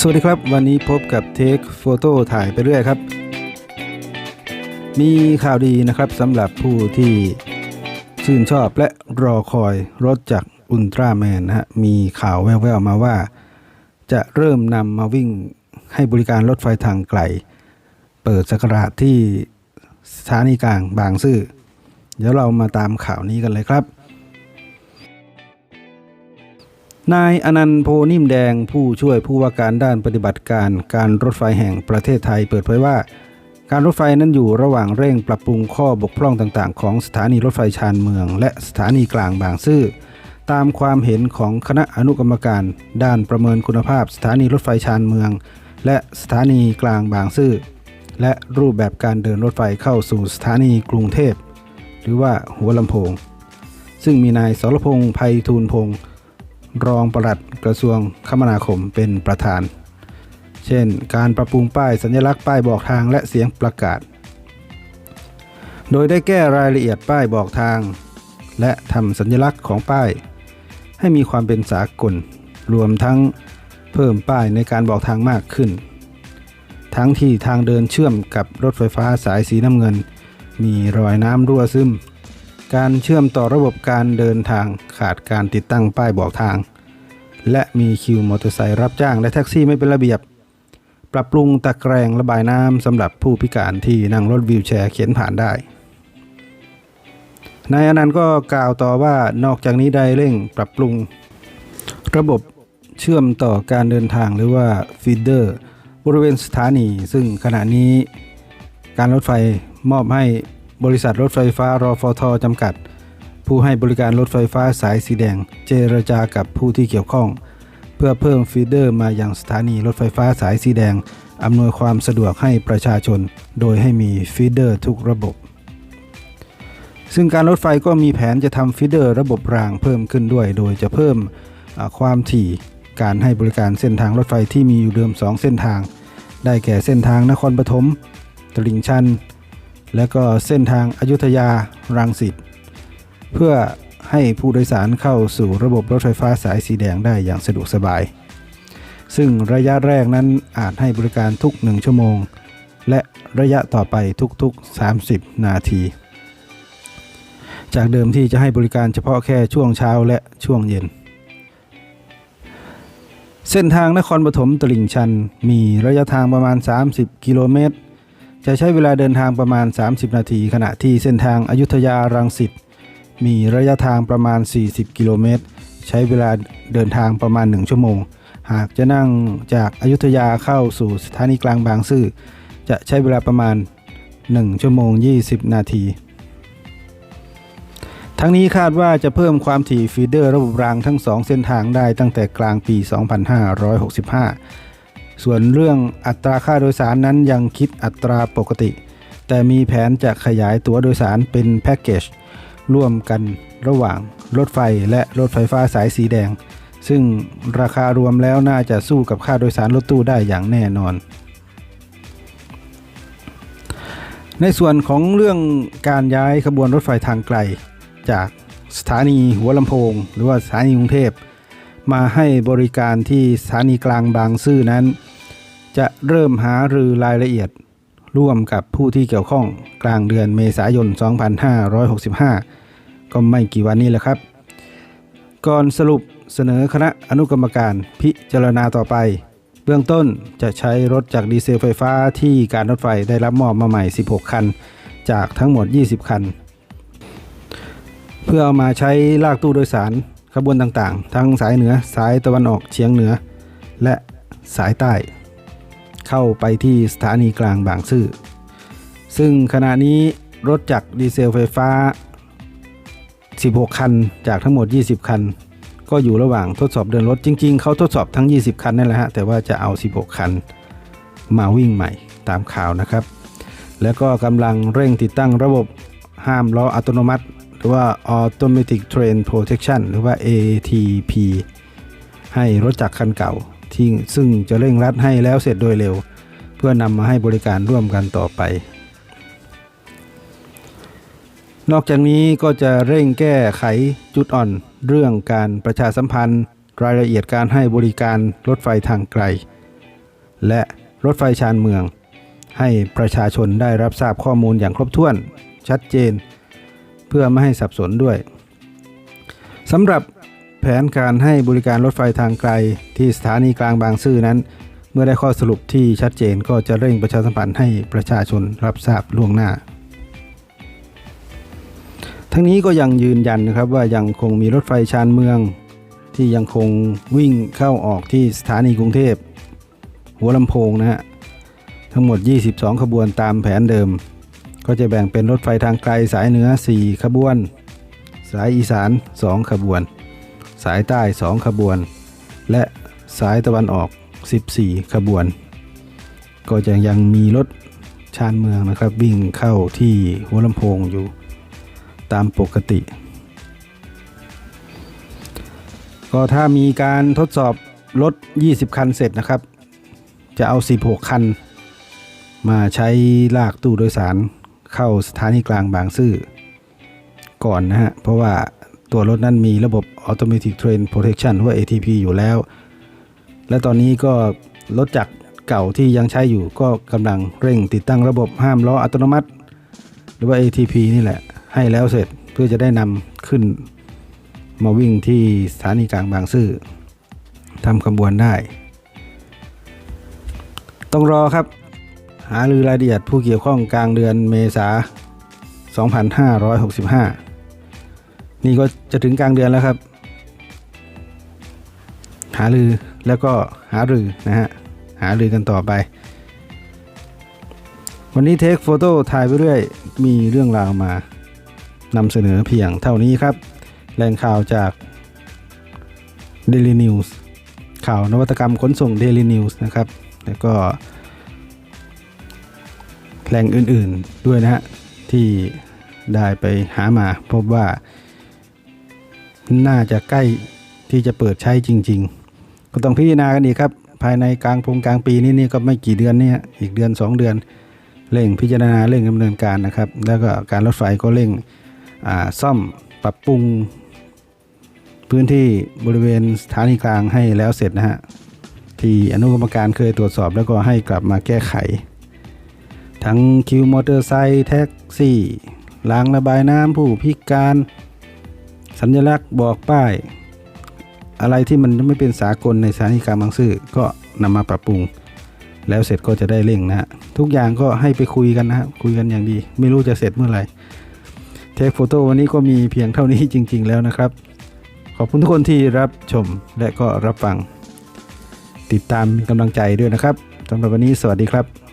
สวัสดีครับ วันนี้พบกับเทคโฟโต้ถ่ายไปเรื่อยครับ มีข่าวดีนะครับสำหรับผู้ที่ชื่นชอบและรอคอยรถจากอุลตร้าแมนนะฮะมีข่าวแว่วๆมาว่า จะเริ่มนำมาวิ่งให้บริการรถไฟทางไกล เปิดสักราชที่สถานีกลางบางซื่อ เดี๋ยวเรามาตามข่าวนี้กันเลยครับ นายอนันต์โพนิ่มแดงผู้ช่วยผู้ว่าการด้านปฏิบัติการการรถไฟแห่งประเทศไทยเปิดเผยว่า การรถไฟนั้นอยู่ระหว่างเร่งปรับปรุงข้อบกพร่องต่างๆ ของสถานีรถไฟชานเมือง และสถานีกลางบางซื่อตามความเห็นของคณะอนุกรรมการ ด้านประเมินคุณภาพสถานีรถไฟชานเมือง และสถานีกลางบางซื่อและรูปแบบการเดินรถไฟเข้าสู่สถานีกรุงเทพ หรือว่าหัวลำโพง ซึ่งมีนายสรพงษ์ไพฑูรย์พงษ์ รองปลัดกระทรวงคมนาคมเป็นประธาน เช่น การปรับปรุงป้ายสัญลักษณ์ป้ายบอกทางและเสียงประกาศ โดยได้แก้รายละเอียดป้ายบอกทาง และทำสัญลักษณ์ของป้าย ให้มีความเป็นสากล รวมทั้งเพิ่มป้ายในการบอกทางมากขึ้น ทั้งที่ทางเดินเชื่อมกับรถไฟฟ้าสายสีน้ำเงิน มีรอยน้ำรั่วซึม การเชื่อมต่อระบบการเดินทางขาดการติดตั้งป้ายบอกทาง และมีคิวมอเตอร์ไซค์รับจ้างและแท็กซี่ไม่เป็นระเบียบ ปรับปรุงตะแกรงระบายน้ำสำหรับผู้พิการที่นั่งรถวีลแชร์เขียนผ่านได้นายอนันต์ก็กล่าวต่อว่านอกจากนี้ได้เร่งปรับปรุง ระบบเชื่อมต่อการเดินทางหรือว่าฟีเดอร์บริเวณสถานี ซึ่งขณะนี้การรถไฟมอบให้ บริษัทรถไฟฟ้ารอฟทจำกัด ผู้ให้บริการรถไฟฟ้าสายสีแดง เจรจากับผู้ที่เกี่ยวข้อง เพื่อเพิ่มฟีเดอร์มาอยังสถานีรถไฟฟ้าสายสีแดงอำนวยความสะดวกให้ประชาชน โดยให้มีฟีเดอร์ทุกระบบ ซึ่งการรถไฟก็มีแผนจะทำฟีเดอร์ระบบรางเพิ่มขึ้นด้วย โดยจะเพิ่มความถี่การให้บริการเส้นทางรถไฟที่มีอยู่เดิม 2 เส้นทาง ได้แก่เส้นทางนครปฐมตลิ่งชัน และก็เส้นทางอายุทยารังสิตเพื่อให้ผู้โดยสารเข้าสู่ระบบรถไฟฟ้าสายสีแดงได้อย่างสะดวกสบาย ซึ่งระยะแรกนั้นอาจให้บริการทุก 1 ชั่วโมง และระยะต่อไปทุกๆ 30 นาที จากเดิมที่จะให้บริการเฉพาะแค่ช่วงเช้าและช่วงเย็น เส้นทางนครปฐมตลิ่งชันมีระยะทางประมาณ 30 กิโลเมตร จะใช้เวลาเดินทางประมาณ 30 นาที ขณะที่เส้นทางอายุทยารังสิตมีระยะทางประมาณ 40 กิโลเมตร ใช้เวลาเดินทางประมาณ 1 ชั่วโมง หากจะนั่งจากอายุทยาเข้าสู่สถานีกลางบางซื่อ จะใช้เวลาประมาณ 1 ชั่วโมง 20 นาที ทั้งนี้คาดว่าจะเพิ่มความถี่ฟีเดอร์ระบบรางทั้ง 2 เส้นทางได้ตั้งแต่กลางปี 2565 ส่วนเรื่องอัตราค่าโดยสารนั้นยังคิดอัตราปกติ แต่มีแผนจะขยายตั๋วโดยสารเป็นแพ็กเกจร่วมกันระหว่างรถไฟและรถไฟฟ้าสายสีแดง ซึ่งราคารวมแล้วน่าจะสู้กับค่าโดยสารรถตู้ได้อย่างแน่นอน ในส่วนของเรื่องการย้ายขบวนรถไฟทางไกล จากสถานีหัวลำโพง หรือว่าสถานีกรุงเทพมาให้บริการที่สถานีกลางบางซื่อนั้น จะเริ่มหารือรายละเอียด ร่วมกับผู้ที่เกี่ยวข้องกลางเดือนเมษายน 2565 ก็ไม่กี่วันนี้แหละครับ ก่อนสรุปเสนอคณะอนุกรรมการพิจารณาต่อไป เบื้องต้นจะใช้รถจากดีเซลไฟฟ้าที่การรถไฟได้รับมอบมาใหม่ 16 คัน จากทั้งหมด 20 คัน เพื่อเอามาใช้ลากตู้โดยสารขบวนต่างๆ ทั้งสายเหนือ สายตะวันออกเฉียงเหนือ และสายใต้ เข้าไปที่สถานีกลางบางซื่อ ซึ่งขณะนี้รถจากดีเซลไฟฟ้า 16 คันจากทั้งหมด 20 คัน ก็อยู่ระหว่างทดสอบเดินรถจริง ๆ เขาทดสอบทั้ง 20 คันนั่นแหละฮะ แต่ว่าจะเอา 16 คัน มาวิ่งใหม่ตามข่าวนะครับ แล้วก็กำลังเร่งติดตั้งระบบห้ามล้ออัตโนมัติ หรือว่า Automatic Train Protection หรือว่า ATP ให้รถจักรคันเก่า ที่ซึ่งจะเร่งรัดให้แล้วเสร็จโดยเร็ว เพื่อนำมาให้บริการร่วมกันต่อไป นอกจากนี้ก็จะเร่งแก้ไขจุดอ่อนเรื่องการประชาสัมพันธ์ รายละเอียดการให้บริการรถไฟทางไกล และรถไฟชานเมือง ให้ประชาชนได้รับทราบข้อมูลอย่างครบถ้วน ชัดเจน เพื่อไม่ให้สับสนด้วยสำหรับ แผนการให้บริการรถไฟทางไกลที่สถานีกลางบางซื่อนั้น เมื่อได้ข้อสรุปที่ชัดเจนก็จะเร่งประชาสัมพันธ์ให้ประชาชนรับทราบล่วงหน้า ทั้งนี้ก็ยังยืนยันนะครับว่ายังคงมีรถไฟชานเมือง ที่ยังคงวิ่งเข้าออกที่สถานีกรุงเทพ หัวลำโพงนะฮะทั้งหมด 22 ขบวนตามแผนเดิม ก็จะแบ่งเป็นรถไฟทางไกลสายเหนือ 4 ขบวน สายอีสาน 2 ขบวน สายใต้ 2 ขบวน และสายตะวันออก 14 ขบวน ก็จะยังมีรถชานเมืองนะครับ วิ่งเข้าที่หัวลำโพงอยู่ตามปกติ ก็ถ้ามีการทดสอบรถ 20 คันเสร็จนะครับ จะเอา 16 คัน มาใช้ลากตู้โดยสารเข้าสถานีกลางบางซื่อก่อนนะฮะ เพราะว่า ตัวรถนั้นมีระบบ Automatic Train Protection หรือว่า ATP อยู่แล้ว และตอนนี้ก็รถจักรเก่าที่ยังใช้อยู่ก็กำลังเร่งติดตั้งระบบห้ามล้ออัตโนมัติ หรือว่า ATP นี่แหละ ให้แล้วเสร็จเพื่อจะได้นำขึ้น มาวิ่งที่สถานีกลางบางซื่อทำขบวนได้ ต้องรอครับ หารือรายละเอียดผู้เกี่ยวข้องกลางเดือนเมษา 2565 นี่ก็จะถึงกลางเดือนแล้วครับ หารือแล้วก็หารือนะฮะหารือกันต่อไป วันนี้เทคโฟโต้ถ่ายไปเรื่อย มีเรื่องราวมานำเสนอเพียงเท่านี้ครับ แหล่งข่าวจาก Daily News ข่าวนวัตกรรมขนส่ง Daily News นะครับ แล้วก็แหล่งอื่นๆด้วยนะฮะ ที่ได้ไปหามาพบว่า น่าจะใกล้ที่จะเปิดใช้จริง ๆ ก็ต้องพิจารณากันอีกครับ ภายในกลางพงกลางปีนี้นี่ก็ไม่กี่เดือนเนี่ยอีกเดือน 2 เดือน เร่งพิจารณาเร่งดำเนินการนะครับ แล้วก็การรถไฟก็เร่งซ่อมปรับปรุง พื้นที่บริเวณสถานีกลางให้แล้วเสร็จนะฮะที่อนุกรรมการเคยตรวจสอบแล้วก็ให้กลับมาแก้ไข ทั้งคิวมอเตอร์ไซค์แท็กซี่รางระบายน้ำผู้พิการ สัญลักษณ์บอกป้าย อะไรที่มันไม่เป็นสากลในสถานีกลางบางซื่อก็นำมาปรับปรุง แล้วเสร็จก็จะได้เร่งนะฮะทุกอย่างก็ให้ไปคุยกันนะฮะคุยกันอย่างดี ไม่รู้จะเสร็จเมื่อไหร่เทคโฟโต้วันนี้ก็มีเพียงเท่านี้จริง ๆ แล้วนะครับ ขอบคุณทุกคนที่รับชมและก็รับฟัง ติดตามเป็นกำลังใจด้วยนะครับสำหรับวันนี้สวัสดีครับ